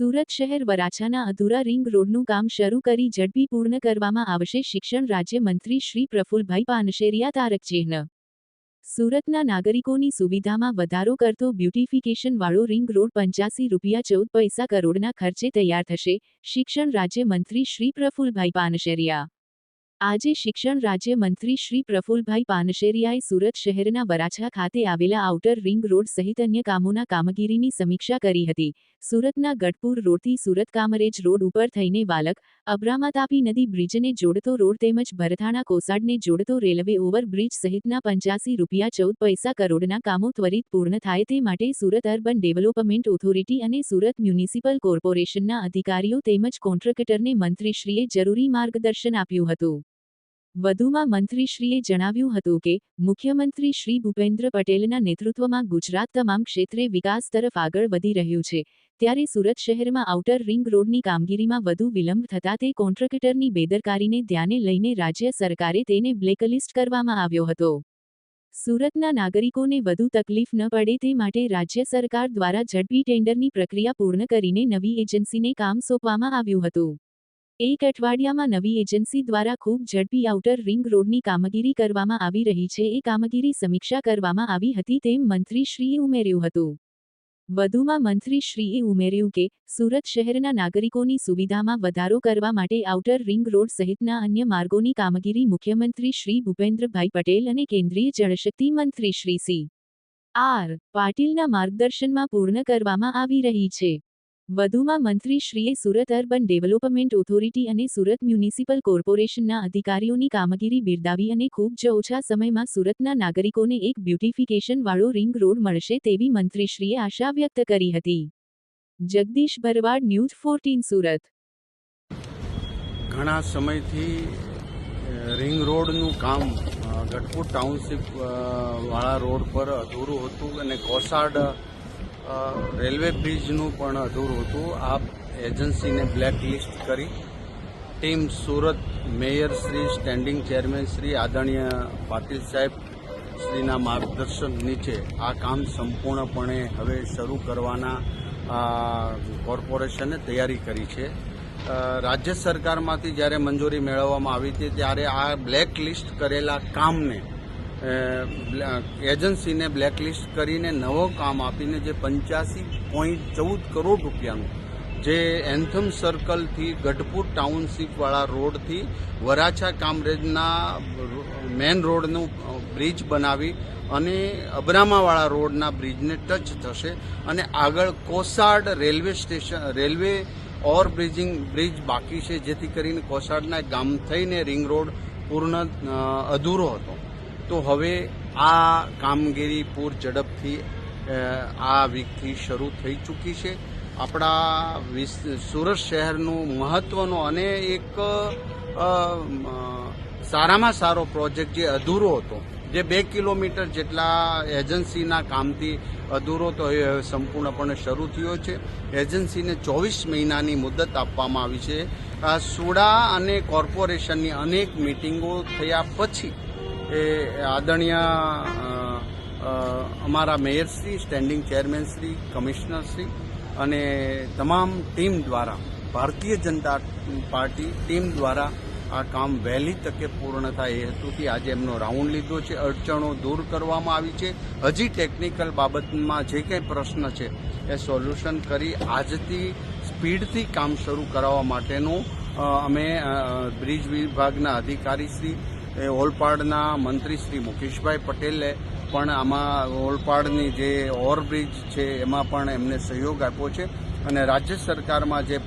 સુરત શહેર વરાછાના અધૂરા રિંગ રોડનું કામ શરૂ કરી ઝડપી પૂર્ણ કરવામાં આવશે શિક્ષણ રાજ્યમંત્રી શ્રી પ્રફુલભાઈ પાનશેરિયા તારક ચિહ્ન. સુરતના નાગરિકોની સુવિધામાં વધારો કરતો બ્યુટિફિકેશનવાળો રિંગ રોડ પંચ્યાસી રૂપિયા ચૌદ પૈસા કરોડના ખર્ચે તૈયાર થશે શિક્ષણ રાજ્યમંત્રી શ્રી પ્રફુલભાઈ પાનશેરિયા. આજે શિક્ષણ રાજ્યમંત્રી શ્રી પ્રફુલભાઈ પાનશેરિયાએ સુરત શહેરના વરાછા ખાતે આવેલા આઉટર રિંગ રોડ સહિત અન્ય કામોના કામગીરીની સમીક્ષા કરી હતી. સુરતના ગઢપુર રોડથી સુરત કામરેજ રોડ ઉપર થઈને વાલક અબ્રામા તાપી નદી બ્રિજને જોડતો રોડ તેમજ ભરથાણા કોસાડને જોડતો રેલવે ઓવરબ્રિજ સહિતના પંચ્યાસી રૂપિયા ચૌદ પૈસા કરોડના કામો ત્વરિત પૂર્ણ થાય તે માટે સુરત અર્બન ડેવલપમેન્ટ ઓથોરિટી અને સુરત મ્યુનિસિપલ કોર્પોરેશનના અધિકારીઓ તેમજ કોન્ટ્રાક્ટરને મંત્રીશ્રીએ જરૂરી માર્ગદર્શન આપ્યું હતું. વધુમાં મંત્રીશ્રીએ જણાવ્યું હતું કે, મુખ્યમંત્રી શ્રી ભૂપેન્દ્ર પટેલના નેતૃત્વમાં ગુજરાત તમામ ક્ષેત્રે વિકાસ તરફ આગળ વધી રહ્યું છે. ત્યારે સુરત શહેરમાં આઉટર રિંગ રોડની કામગીરીમાં વધુ વિલંબ થતા તે કોન્ટ્રાક્ટરની બેદરકારીને ધ્યાને લઈને રાજ્ય સરકારે તેને બ્લેકલિસ્ટ કરવામાં આવ્યો હતો. સુરતના નાગરિકોને વધુ તકલીફ ન પડે તે માટે રાજ્ય સરકાર દ્વારા ઝડપી ટેન્ડરની પ્રક્રિયા પૂર્ણ કરીને નવી એજન્સીને કામ સોંપવામાં આવ્યું હતું. એક અઠવાડિયામાં નવી એજન્સી દ્વારા ખૂબ ઝડપી આઉટર રિંગ રોડની કામગીરી કરવામાં આવી રહી છે. એ કામગીરી સમીક્ષા કરવામાં આવી હતી તેમ મંત્રીશ્રીએ ઉમેર્યું હતું. વધુમાં મંત્રીશ્રીએ ઉમેર્યું કે, સુરત શહેરના નાગરિકોની સુવિધામાં વધારો કરવા માટે આઉટર રિંગ રોડ સહિતના અન્ય માર્ગોની કામગીરી મુખ્યમંત્રી શ્રી ભૂપેન્દ્રભાઈ પટેલ અને કેન્દ્રીય જળશક્તિ મંત્રી શ્રી સી. આર. પાટીલના માર્ગદર્શનમાં પૂર્ણ કરવામાં આવી રહી છે. વધુમાં મંત્રીશ્રીએ સુરત અર્બન ડેવલપમેન્ટ ઓથોરિટી અને સુરત મ્યુનિસિપલ કોર્પોરેશનના અધિકારીઓની કામગીરી બિરદાવી અને ખૂબ જ ઓછા સમયમાં સુરતના નાગરિકોને એક બ્યુટિફિકેશનવાળો રિંગ રોડ મળશે તેવી મંત્રીશ્રીએ આશા વ્યક્ત કરી હતી. Jagdish Bharwad, news fourteen, Surat. ઘણા સમયથી રિંગ રોડનું કામ ગઢપુર ટાઉનશીપ વાળા રોડ પર અધૂરું હતું અને કોસાડ રેલવે બ્રિજનું પણ અધૂરું હતું. આ એજન્સીને બ્લેક લિસ્ટ કરી. Team Surat mayor Shri, standing chairman Shri, આદરણીય પાટીલ સાહેબ શ્રીના માર્ગદર્શન નીચે આ કામ સંપૂર્ણપણે હવે શરૂ કરવાના કોર્પોરેશને તૈયારી કરી છે. રાજ્ય સરકારમાંથી જ્યારે મંજૂરી મેળવવામાં આવી હતી ત્યારે આ બ્લેક લિસ્ટ કરેલા કામને એજન્સીને બ્લેકલિસ્ટ કરીને નવો કામ આપીને જે પંચ્યાસી પોઈન્ટ ચૌદ કરોડ રૂપિયાનું જે એન્થમ સર્કલથી ગઢપુર ટાઉનશીપવાળા રોડથી વરાછા કામરેજના મેન રોડનું બ્રિજ બનાવી અને અબ્રામાવાળા રોડના બ્રિજને ટચ થશે અને આગળ Kosad railway station, railway overbridging bridge બાકી છે, જેથી કરીને કોસાડના ગામ થઈને રિંગ રોડ પૂર્ણ અધૂરો હતો. તો હવે આ કામગીરી પૂર ઝડપથી આ વીકથી શરૂ થઈ ચૂકી છે. આપણા સુરત શહેરનું મહત્વનો અને એક સારામાં સારો પ્રોજેક્ટ જે અધૂરો હતો, જે બે કિલોમીટર જેટલા એજન્સીના કામથી અધૂરો તો એ સંપૂર્ણપણે શરૂ થયો છે. એજન્સીને ચોવીસ મહિનાની મુદત આપવામાં આવી છે. સુડા અને કોર્પોરેશનની અનેક મિટિંગો થયા પછી એ આદરણીય અમારા મેયરશ્રી સ્ટેન્ડિંગ ચેરમેનશ્રી કમિશનરશ્રી અને તમામ ટીમ દ્વારા, ભારતીય જનતા પાર્ટી ટીમ દ્વારા આ કામ વહેલી તકે પૂર્ણ થાય એ હેતુથી આજે એમનો રાઉન્ડ લીધો છે. અડચણો દૂર કરવામાં આવી છે. હજી ટેકનિકલ બાબતમાં જે કંઈ પ્રશ્ન છે એ સોલ્યુશન કરી આજથી સ્પીડથી કામ શરૂ કરાવવા માટેનું અમે બ્રિજ વિભાગના અધિકારીશ્રી એ ઓલપાડના મંત્રી શ્રી મુકેશભાઈ પટેલે પણ આમાં ઓલપાડની જે ઓવરબ્રિજ છે, એમાં પણ એમને સહયોગ આપ્યો છે અને રાજ્ય સરકારમાં જે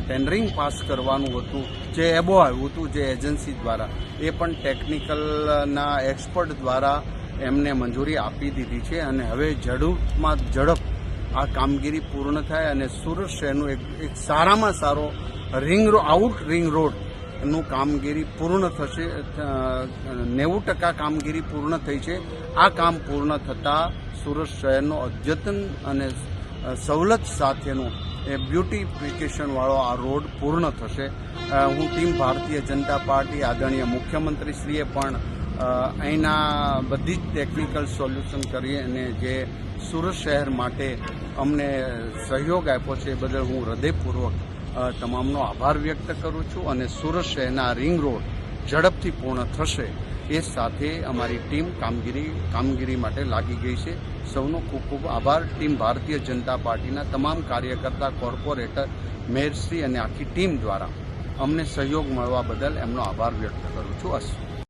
ટેન્ડરિંગ પાસ કરવાનું હતું, જે એબો આવ્યું હતું જે એજન્સી દ્વારા, એ પણ ટેકનિકલના એક્સપર્ટ દ્વારા એમને મંજૂરી આપી દીધી છે અને હવે ઝડપમાં ઝડપ આ કામગીરી પૂર્ણ થાય અને સુરત શહેરનું એક સારામાં સારો રિંગ આઉટ રિંગ રોડ નું કામગીરી પૂર્ણ થશે નેવું ટકા કામગીરી પૂર્ણ થઈ છે. આ કામ પૂર્ણ થતાં સુરત શહેરનો અદ્યતન અને સવલત સાથેનો એ બ્યુટીફિકેશનવાળો આ રોડ પૂર્ણ થશે. હું ટીમ ભારતીય જનતા પાર્ટી, આદરણીય મુખ્યમંત્રીશ્રીએ પણ અહીંના બધી જ ટેકનિકલ સોલ્યુશન કરી અને જે સુરત શહેર માટે અમને સહયોગ આપ્યો છે એ બદલ હું હૃદયપૂર્વક તમામનો આભાર વ્યક્ત કરું છું અને સુરત શહેરના રિંગ રોડ ઝડપથી પૂર્ણ થશે એ સાથે અમારી ટીમ કામગીરી કામગીરી માટે લાગી ગઈ છે. સૌનો ખૂબ ખૂબ આભાર. ટીમ ભારતીય જનતા પાર્ટીના તમામ કાર્યકર્તા, કોર્પોરેટર, મેયરશ્રી અને આખી ટીમ દ્વારા અમને સહયોગ મળવા બદલ એમનો આભાર વ્યક્ત કરું છું. અસ્તુ